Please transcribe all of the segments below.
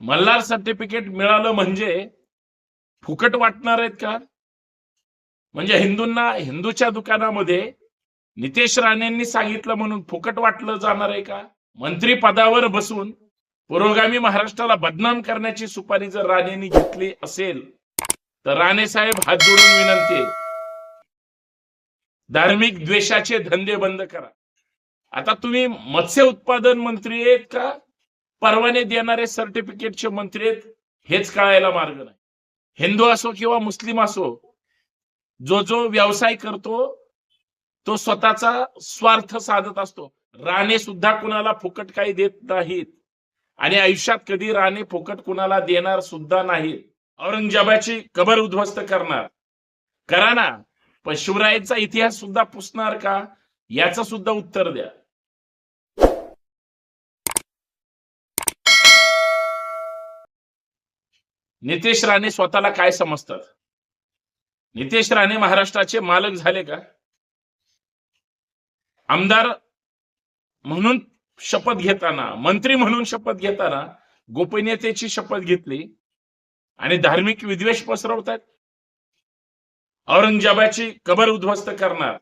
Malhar certificate मिळालं म्हणजे फुकट वाटणार आहेत का? म्हणजे हिंदूंना हिंदूच्या दुकानामध्ये नितेश राणेंनी सांगितलं म्हणून फुकट वाटलं जाणार आहे का? मंत्री पदावर बसून पुरोगामी महाराष्ट्राला बदनाम करण्याची सुपारी जर राणेंनी घेतली असेल तर राणे साहेब हात जोडून विनंती आहे. धार्मिक द्वेषाचे धंदे बंद करा. आता तुम्ही मत्स्य उत्पादन मंत्री आहेत का? परवाने देणारे सर्टिफिकेटचे मंत्री आहेत हेच कळायला मार्ग नाही. हिंदू असो किंवा मुस्लिम असो जो जो व्यवसाय करतो तो स्वतःचा स्वार्थ साधत असतो. राणे सुद्धा कुणाला फुकट काही देत नाहीत. आणि आयुष्यात कधी राणे फुकट कुणाला देणार सुद्धा नाहीत. औरंगजेबाची कबर उद्ध्वस्त करणार. करा ना पण शिवरायांचा इतिहास सुद्धा पुसणार का? याचं सुद्धा उत्तर द्या. नितेश राणे स्वतःला काय समजतात? नितेश राणे महाराष्ट्राचे मालक झाले का? आमदार म्हणून शपथ घेताना मंत्री म्हणून शपथ घेताना गोपनीयतेची शपथ घेतली आणि धार्मिक विद्वेष पसरवतात? औरंगजेबाची कबर उद्ध्वस्त करणार.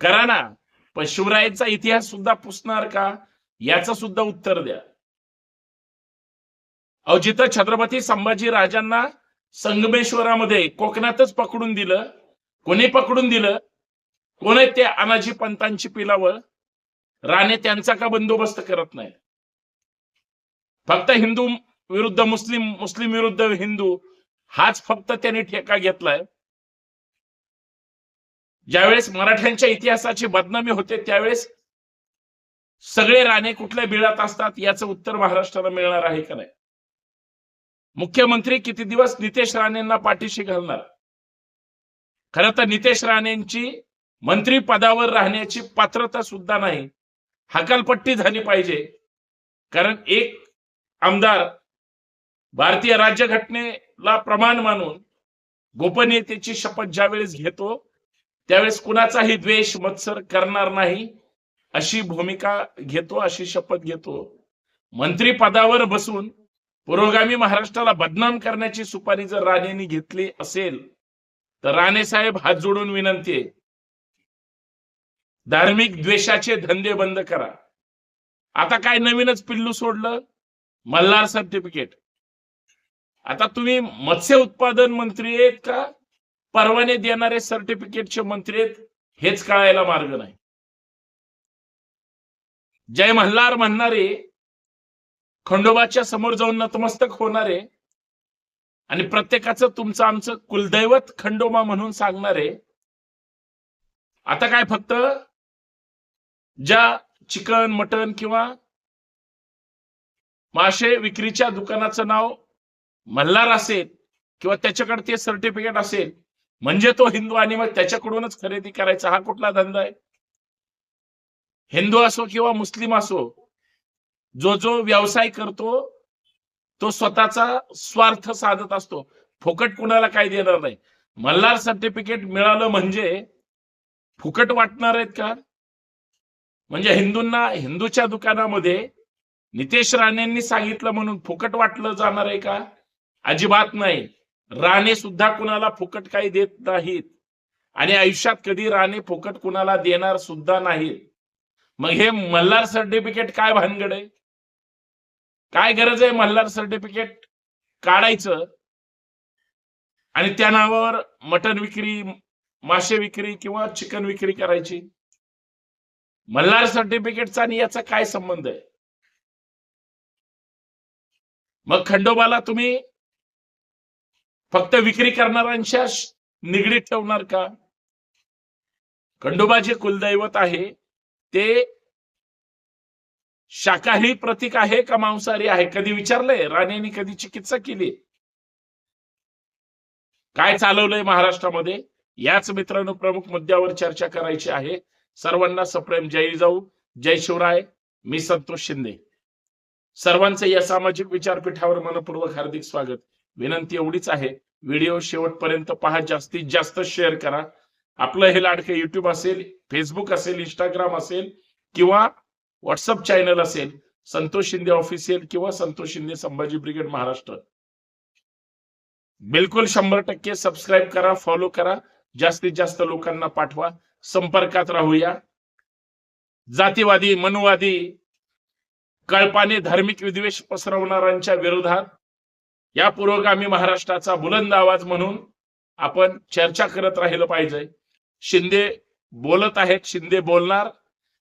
करा ना पण शिवरायांचा इतिहास सुद्धा पुसणार का? याचं सुद्धा उत्तर द्या. अहो जिथं छत्रपती संभाजी राजांना संगमेश्वरामध्ये कोकणातच पकडून दिलं. कोणी पकडून दिलं? कोणी ते अनाजी पंतांची पिलावळ राणे त्यांचा का बंदोबस्त करत नाही फक्त हिंदू विरुद्ध मुस्लिम मुस्लिम विरुद्ध हिंदू हाच फक्त त्यांनी ठेका घेतलाय. ज्यावेळेस मराठ्यांच्या इतिहासाची बदनामी होते त्यावेळेस सगळे राणे कुठल्या बिळात असतात याचं उत्तर महाराष्ट्राला मिळणार आहे का नाही? मुख्यमंत्री किती दिवस नितेश राणेंना पाठीशी घालणार? खरं तर नितेश राणेंची मंत्री पदावर राहण्याची पात्रता सुद्धा नाही. हकालपट्टी झाली पाहिजे. कारण एक आमदार भारतीय राज्यघटनेला प्रमाण मानून गोपनीयतेची शपथ ज्यावेळेस घेतो त्यावेळेस कुणाचाही द्वेष मत्सर करणार नाही अशी भूमिका घेतो अशी शपथ घेतो. मंत्री पदावर बसून पुरोगामी महाराष्ट्राला बदनाम करण्याची सुपारी जर राणेंनी घेतली असेल तर राणे साहेब हात जोडून विनंती आहे. धार्मिक द्वेषाचे धंदे बंद करा. आता काय नवीनच पिल्लू सोडलं? मल्हार सर्टिफिकेट आता तुम्ही मत्स्य उत्पादन मंत्री आहेत का? परवाने देणारे सर्टिफिकेटचे मंत्री आहेत हेच कळायला मार्ग नाही. जय मल्हार म्हणणारे खंडोबाच्या समोर जाऊन नतमस्तक होणारे आणि प्रत्येकाचं तुमचं आमचं कुलदैवत खंडोबा म्हणून सांगणारे आता काय फक्त ज्या चिकन मटन किंवा मासे विक्रीच्या दुकानाचं नाव मल्हार असेल किंवा त्याच्याकडे ते सर्टिफिकेट असेल म्हणजे तो हिंदू आणि मग त्याच्याकडूनच खरेदी करायचा हा कुठला धंदा आहे? हिंदू असो किंवा मुस्लिम असो जो जो व्यवसाय करतो तो स्वतःचा स्वार्थ साधत असतो. फुकट कुणाला काय देणार नाही. मल्हार सर्टिफिकेट मिळालं म्हणजे फुकट वाटणार आहेत का? म्हणजे हिंदूंना हिंदूच्या दुकानामध्ये नितेश राणेंनी सांगितलं म्हणून फुकट वाटलं जाणार आहे का? अजिबात नाही. राणे सुद्धा कुणाला फुकट काही देत नाहीत. आणि आयुष्यात कधी राणे फुकट कुणाला देणार सुद्धा नाहीत. मग हे मल्हार सर्टिफिकेट काय भानगड आहे? काय गरज आहे मल्हार सर्टिफिकेट काढायचं? आणि त्या नावावर मटन विक्री मासे विक्री किंवा चिकन विक्री करायची? मल्हार सर्टिफिकेटचा आणि याचा काय संबंध आहे? मग खंडोबाला तुम्ही फक्त विक्री करणाऱ्यांच्या निगडीत ठेवणार का? खंडोबा जे कुलदैवत आहे ते शाकाहारी प्रतीक आहे का मांसाहारी आहे? कधी विचारलंय? राणेंनी कधी चिकित्सा केली? काय चालवलंय महाराष्ट्रामध्ये? याच मित्रांनो प्रमुख मुद्द्यावर चर्चा करायची आहे. सर्वांना सप्रेम. जय जाऊ. जय शिवराय. मी संतोष शिंदे. सर्वांचं या सामाजिक विचारपीठावर मनपूर्वक हार्दिक स्वागत. विनंती एवढीच आहे. व्हिडिओ शेवटपर्यंत पहा. जास्तीत जास्त शेअर करा. आपलं हे लाडकं युट्यूब असेल फेसबुक असेल इंस्टाग्राम असेल किंवा व्हॉट्सअप चॅनल असेल संतोष शिंदे ऑफिशियल किंवा संतोष शिंदे संभाजी ब्रिगेड महाराष्ट्र. बिलकुल शंभर टक्के सबस्क्राईब करा फॉलो करा जास्तीत जास्त लोकांना पाठवा. संपर्कात राहूया. जातीवादी मनुवादी कळपाने धार्मिक विद्वेष पसरवणाऱ्यांच्या विरोधात या पुरोगामी महाराष्ट्राचा बुलंद आवाज म्हणून आपण चर्चा करत राहिलं पाहिजे. शिंदे बोलत आहेत शिंदे बोलणार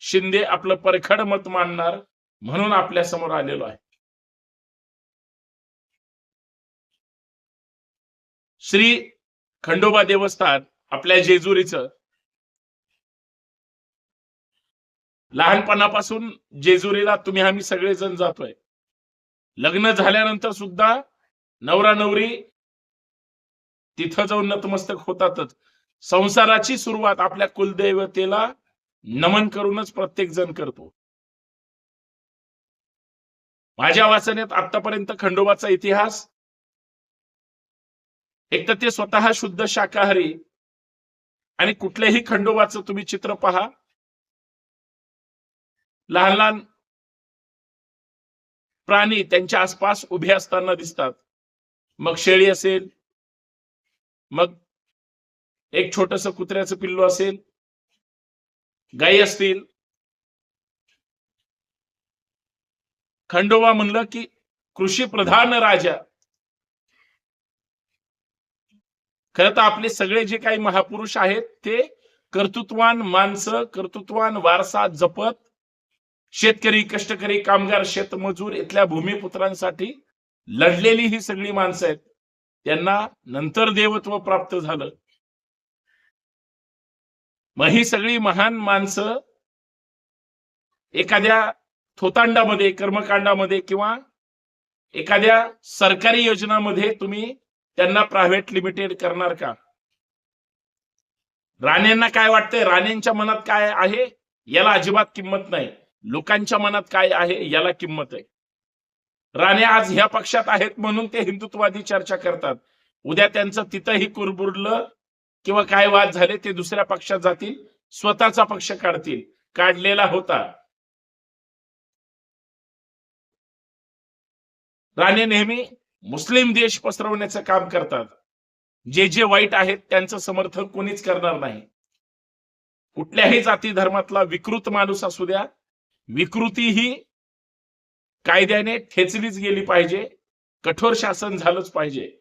शिंदे आपलं परखड मत मांडणार म्हणून आपल्यासमोर आलेलो आहे. श्री खंडोबा देवस्थान आपल्या जेजुरीचं. लहानपणापासून जेजुरीला तुम्ही आम्ही सगळेजण जातोय. लग्न झाल्यानंतर सुद्धा नवरा नवरी तिथं जाऊन नतमस्तक होतातच. संसाराची सुरुवात आपल्या कुलदैवतेला नमन करूनच प्रत्येक जण करतो. माझ्या वाचण्यात आतापर्यंत खंडोबाचा इतिहास एक तर ते स्वतः शुद्ध शाकाहारी आणि कुठल्याही खंडोबाचं तुम्ही चित्र पहा. लहान लहान प्राणी त्यांच्या आसपास उभे असताना दिसतात. मग शेळी असेल मग एक छोटस कुत्र्याचं पिल्लू असेल गायी असतील. खंडोबा म्हणलं की कृषी प्रधान राजा. खर तर आपले सगळे जे काही महापुरुष आहेत ते कर्तृत्वान माणसं कर्तृत्वान वारसा जपत शेतकरी कष्टकरी कामगार शेतमजूर इथल्या भूमिपुत्रांसाठी लढलेली ही सगळी माणसं आहेत. त्यांना नंतर देवत्व प्राप्त झालं. मग ही सगळी महान माणसं एखाद्या थोतांडामध्ये कर्मकांडामध्ये किंवा एखाद्या सरकारी योजनामध्ये तुम्ही त्यांना प्रायव्हेट लिमिटेड करणार का? राणेंना काय वाटतंय? राणेंच्या मनात काय आहे? याला अजिबात किंमत नाही. लोकांच्या मनात काय आहे? याला किंमत आहे. राणे आज ह्या पक्षात आहेत म्हणून ते हिंदुत्ववादी चर्चा करतात. उद्या त्यांचं तिथंही कुरबुडलं किंवा काय वाद झाले ते दुसऱ्या पक्षात जातील स्वतःचा पक्ष काढतील. काढलेला होता. राणे नेहमी मुस्लिम देश पसरवण्याचं काम करतात. जे जे वाईट आहेत त्यांचं समर्थन कोणीच करणार नाही. कुठल्याही जाती धर्मातला विकृत माणूस असू द्या विकृती ही कायद्याने ठेचलीच गेली पाहिजे कठोर शासन झालंच पाहिजे.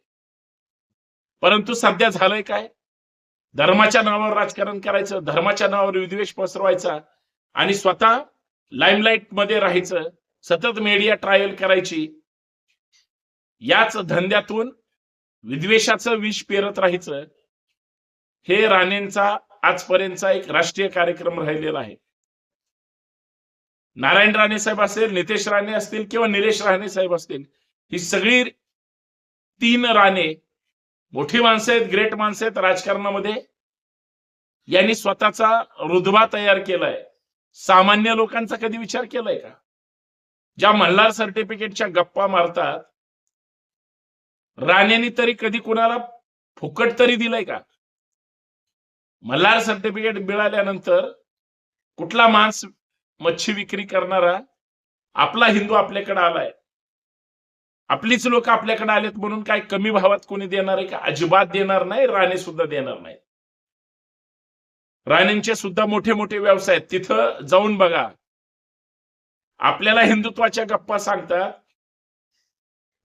परंतु सध्या झालंय काय? धर्माच्या नावावर राजकारण करायचं धर्माच्या नावावर विद्वेष पसरवायचा आणि स्वतः लाईमलाईटमध्ये राहायचं सतत मीडिया ट्रायल करायची याच धंद्यातून विद्वेषाचं विष पेरत राहायचं हे राणेंचा आजपर्यंतचा एक राष्ट्रीय कार्यक्रम राहिलेला आहे. नारायण राणे साहेब असेल नितेश राणे असतील किंवा निलेश राणे साहेब असतील ही सगळी तीन राणे मोठी माणसं आहेत ग्रेट माणसं आहेत राजकारणामध्ये. यांनी स्वतःचा रुधवा तयार केलाय. सामान्य लोकांचा कधी विचार केलाय का? ज्या मल्हार सर्टिफिकेटच्या गप्पा मारतात राणेनी तरी कधी कुणाला फुकट तरी दिलंय का? मल्हार सर्टिफिकेट मिळाल्यानंतर कुठला मांस मच्छी विक्री करणारा आपला हिंदू आपल्याकडे आलाय? आपलीच लोक आपल्याकडे आलेत म्हणून काय कमी भावात कोणी देणार आहे का? अजिबात देणार नाही राणे सुद्धा देणार नाही. राणेंचे सुद्धा मोठे मोठे व्यवसाय आहेत. तिथं जाऊन बघा. आपल्याला हिंदुत्वाच्या गप्पा सांगतात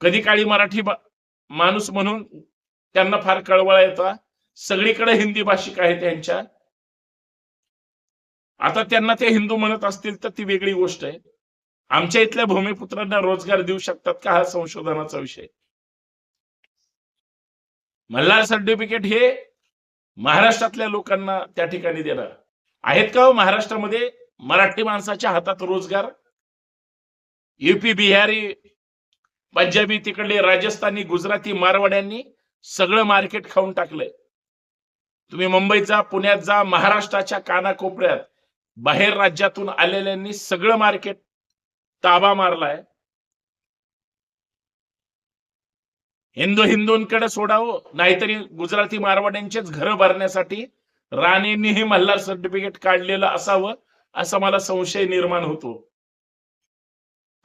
कधी काळी मराठी माणूस म्हणून त्यांना फार कळवळा येतात सगळीकडे हिंदी भाषिक आहे त्यांच्या आता त्यांना ते हिंदू म्हणत असतील तर ती वेगळी गोष्ट आहे. आमच्या इथल्या भूमिपुत्रांना रोजगार देऊ शकतात का? हा संशोधनाचा विषय. मल्हार सर्टिफिकेट हे महाराष्ट्रातल्या लोकांना त्या ठिकाणी देणार. आहेत का हो महाराष्ट्रामध्ये? मराठी माणसाच्या हातात रोजगार? युपी बिहारी पंजाबी तिकडले राजस्थानी गुजराती मारवाड्यांनी सगळं मार्केट खाऊन टाकलंय. तुम्ही मुंबईत जा पुण्यात जा महाराष्ट्राच्या कानाकोपऱ्यात बाहेर राज्यातून आलेल्यांनी सगळं मार्केट ताबा मारलाय. हिंदू हिंदूंकडे सोडावं नाहीतरी गुजराती मारवाड्यांचेच घर भरण्यासाठी राणेंनीही मल्हार सर्टिफिकेट काढलेलं असावं असा मला संशय निर्माण होतो.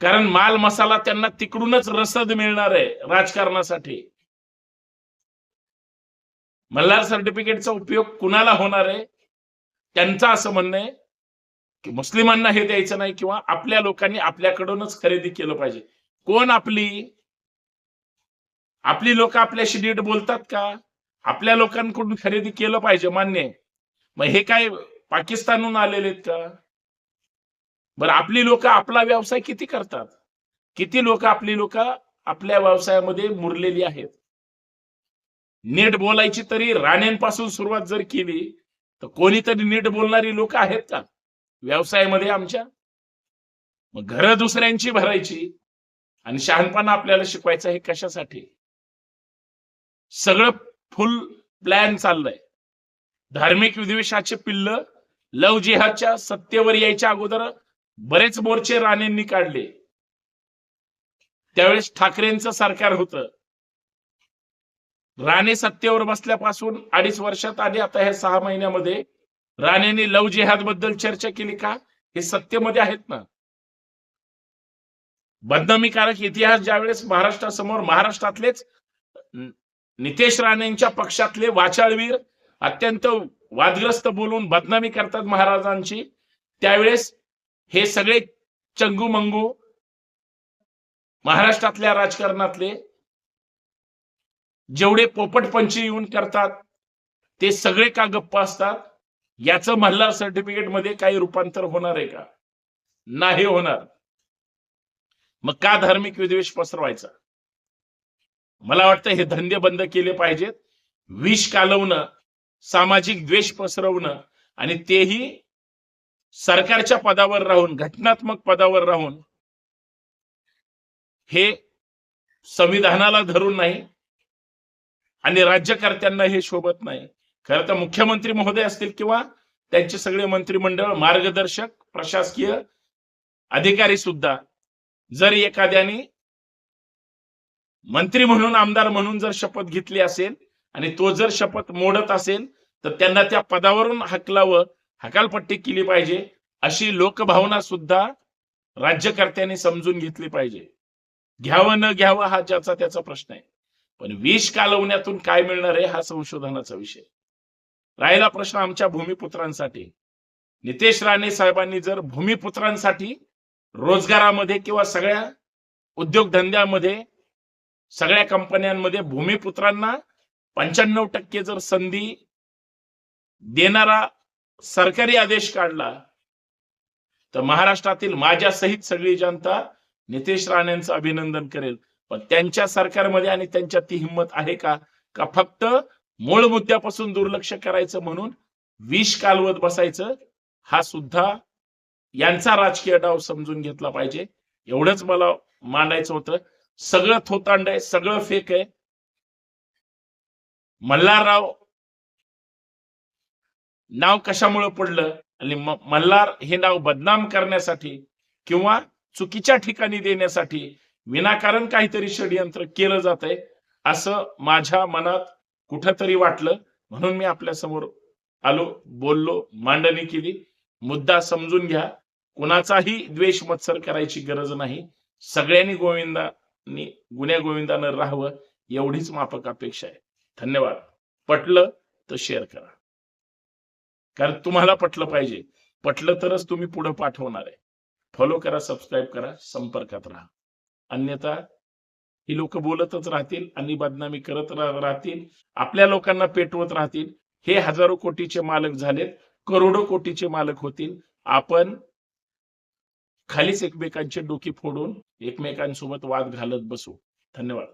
कारण माल मसाला त्यांना तिकडूनच रसद मिळणार आहे राजकारणासाठी. मल्हार सर्टिफिकेटचा उपयोग कुणाला होणार आहे? त्यांचं असं म्हणणं आहे मुस्लिमांना हे द्यायचं नाही किंवा आपल्या लोकांनी आपल्याकडूनच खरेदी केलं पाहिजे. कोण आपली? आपली लोक आपल्याशी नीट बोलतात का? आपल्या लोकांकडून खरेदी केलं पाहिजे मान्य आहे. मग हे काय पाकिस्तानहून आलेले आहेत का? बरं आपली लोक आपला व्यवसाय किती करतात? किती लोक आपली लोक आपल्या व्यवसायामध्ये मुरलेली आहेत? नीट बोलायची तरी राण्यांपासून सुरुवात जर केली तर कोणीतरी नीट बोलणारी लोक आहेत का? व्यवसायामध्ये आमच्या. मग घरं दुसऱ्यांची भरायची आणि शहाणपणा आपल्याला शिकवायचं हे कशासाठी? सगळं फुल प्लॅन चाललंय. धार्मिक विद्वेषाचे पिल्ल लव जिहादच्या सत्तेवर यायच्या अगोदर बरेच मोर्चे राणेंनी काढले. त्यावेळेस ठाकरेंचं सरकार होतं. राणे सत्तेवर बसल्यापासून अडीच वर्षात आणि आता ह्या सहा महिन्यामध्ये राणेंनी लव जिहादबद्दल चर्चा केली का? हे सत्तेमध्ये आहेत ना. बदनामीकारक इतिहास ज्यावेळेस महाराष्ट्रासमोर महाराष्ट्रातलेच नितेश राणेंच्या पक्षातले वाचाळवीर अत्यंत वादग्रस्त बोलून बदनामी करतात महाराजांची त्यावेळेस हे सगळे चंगू मंगू महाराष्ट्रातल्या राजकारणातले जेवढे पोपटपंची येऊन करतात ते सगळे का गप्प असतात? याचं मल्हार सर्टिफिकेटमध्ये काही रूपांतर होणार आहे का? नाही होणार. मग का धार्मिक विद्वेष पसरवायचा? मला वाटतं हे धंदे बंद केले पाहिजेत. विष कालवणं सामाजिक द्वेष पसरवणं आणि तेही सरकारच्या पदावर राहून घटनात्मक पदावर राहून हे संविधानाला धरून नाही आणि राज्यकर्त्यांना हे शोभत नाही. खरं तर मुख्यमंत्री महोदय असतील किंवा त्यांचे सगळे मंत्रिमंडळ मार्गदर्शक प्रशासकीय अधिकारी सुद्धा जर एखाद्याने मंत्री म्हणून आमदार म्हणून जर शपथ घेतली असेल आणि तो जर शपथ मोडत असेल तर त्यांना त्या पदावरून हकलावं हकालपट्टी केली पाहिजे अशी लोकभावना सुद्धा राज्यकर्त्यांनी समजून घेतली पाहिजे. घ्यावं न घ्यावं हा ज्याचा त्याचा प्रश्न आहे. पण विष कालवण्यातून काय मिळणार आहे हा संशोधनाचा विषय राहिला प्रश्न आमच्या भूमिपुत्रांसाठी. नितेश राणे साहेबांनी जर भूमिपुत्रांसाठी रोजगारामध्ये किंवा सगळ्या उद्योगधंद्यामध्ये सगळ्या कंपन्यांमध्ये भूमिपुत्रांना पंच्याण्णव टक्के जर संधी देणारा सरकारी आदेश काढला तर महाराष्ट्रातील माझ्यासहित सगळी जनता नितेश राणेंचं अभिनंदन करेल. पण त्यांच्या सरकारमध्ये आणि त्यांच्या ती हिंमत आहे का? का फक्त मूळ मुद्द्यापासून दुर्लक्ष करायचं म्हणून विष कालवत बसायचं हा सुद्धा यांचा राजकीय डाव समजून घेतला पाहिजे. एवढंच मला मांडायचं होतं. सगळं थोतांड आहे सगळं फेक आहे. मल्हारराव नाव कशामुळे पडलं? आणि मल्हार हे नाव बदनाम करण्यासाठी किंवा चुकीच्या ठिकाणी देण्यासाठी विनाकारण काहीतरी षडयंत्र केलं जात आहे असं माझ्या मनात कुठंतरी वाटलं. म्हणून मी आपल्यासमोर आलो बोललो मांडणी केली. मुद्दा समजून घ्या. कुणाचाही द्वेष मत्सर करायची गरज नाही. सगळ्यांनी गोविंदांनी गुन्ह्या गोविंदानं राहावं एवढीच माफक अपेक्षा आहे. धन्यवाद. पटलं तर शेअर करा. कारण तुम्हाला पटलं पाहिजे. पटलं तरच तुम्ही पुढे पाठवणार आहे. फॉलो करा सबस्क्राईब करा संपर्कात राहा. अन्यथा ही लोक बोलतच राहतील आणि बदनामी करत राहतील. आपल्या लोकांना पेटवत राहतील. हे हजारो कोटीचे मालक झालेत. करोडो कोटीचे मालक होतील. आपण खालीच एकमेकांचे डोकी फोडून एकमेकांसोबत वाद घालत बसू. धन्यवाद.